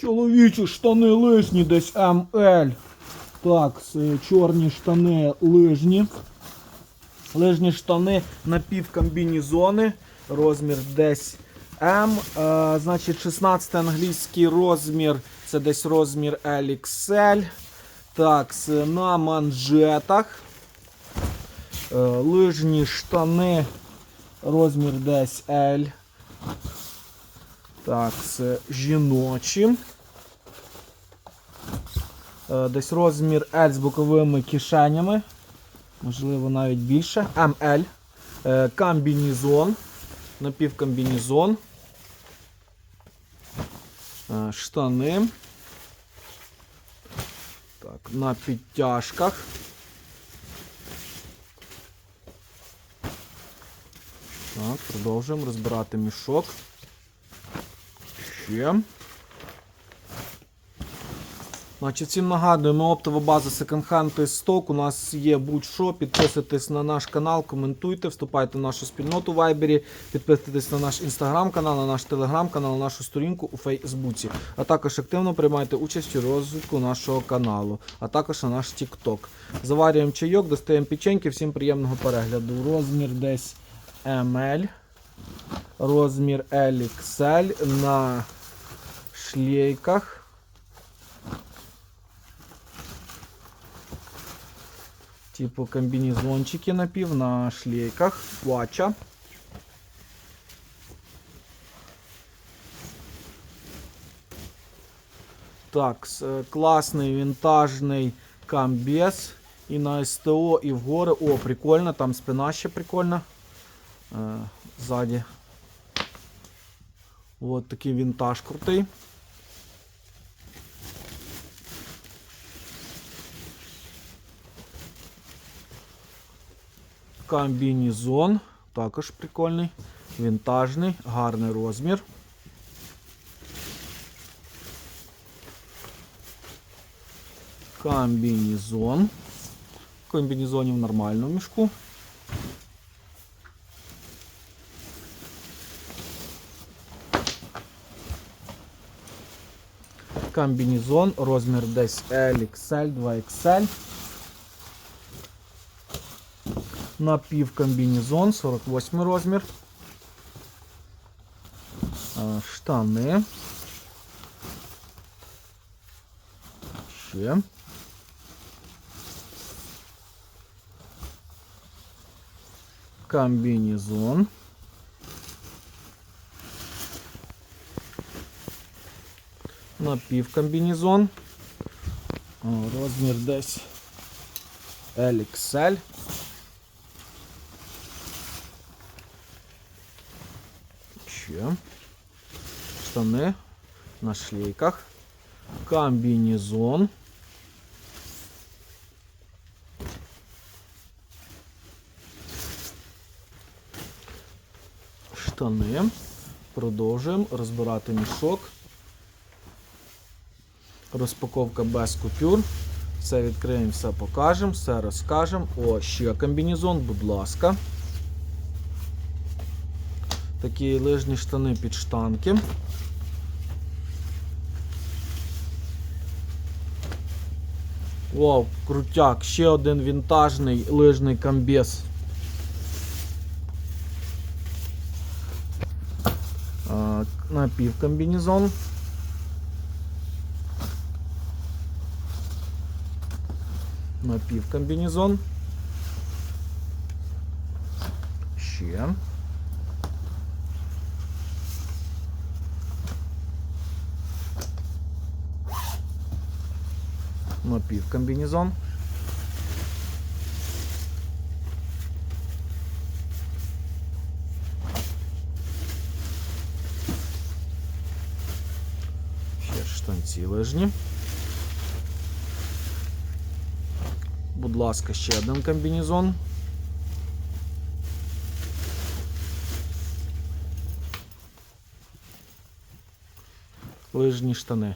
Чоловічі штани лижні десь МЛ. Так, чорні штани лижні. Лижні штани напівкомбінізони. Розмір десь М. Е, значить, 16 англійський розмір. Це десь розмір LXL. Так, на манжетах. Е, лижні штани. Розмір десь L. Так, це жіночі. Е, Десь розмір L з боковими кишенями. Можливо, навіть більше. МЛ. Е, Комбінізон. Напівкомбінізон. Е, Штани. Так, на підтяжках. Так, продовжуємо розбирати мішок. Ще. Значить, всім нагадуємо, оптова база Second Stock. У нас є будь-що. Підписуйтесь на наш канал, коментуйте, вступайте в нашу спільноту в Вайбері, підписуйтесь на наш інстаграм-канал, на наш телеграм-канал, на нашу сторінку у Фейсбуці. А також активно приймайте участь у розвитку нашого каналу, а також на наш TikTok. Заварюємо чайок, достаємо печеньки, всім приємного перегляду. Розмір десь ML, розмір LXL на шлейках. Типу комбінезончики напів на шлейках. Плача. Так, е, класний вінтажний камбез. І на СТО, і в гори. О, прикольно, там спина ще прикольна. Е, ззаді. От такий вінтаж крутий. Комбінезон. Також прикольний. Вінтажний, гарний розмір. Комбінезон. Комбінезонів в нормальному мішку. Комбінезон, розмір десь LXL, 2XL. Напівкомбінезон, 48 розмір. А, Штани. Ще. Комбінезон. Напівкомбінезон. О, Розмір десь LXL. Ще. Штани на шлейках. Комбінезон. Штани. Продовжуємо розбирати мішок. Розпаковка без купюр. Все відкриємо, все покажемо, все розкажемо. О, ще комбінезон, будь ласка. Такі лижні штани під штанки. Вау, крутяк, ще один вінтажний лижний комбез. Напівкомбінезон. Напівкомбінезон. Ще. Напівкомбінезон. Ще штанці лижні. Будь ласка, ще один комбінезон. Лижні штани.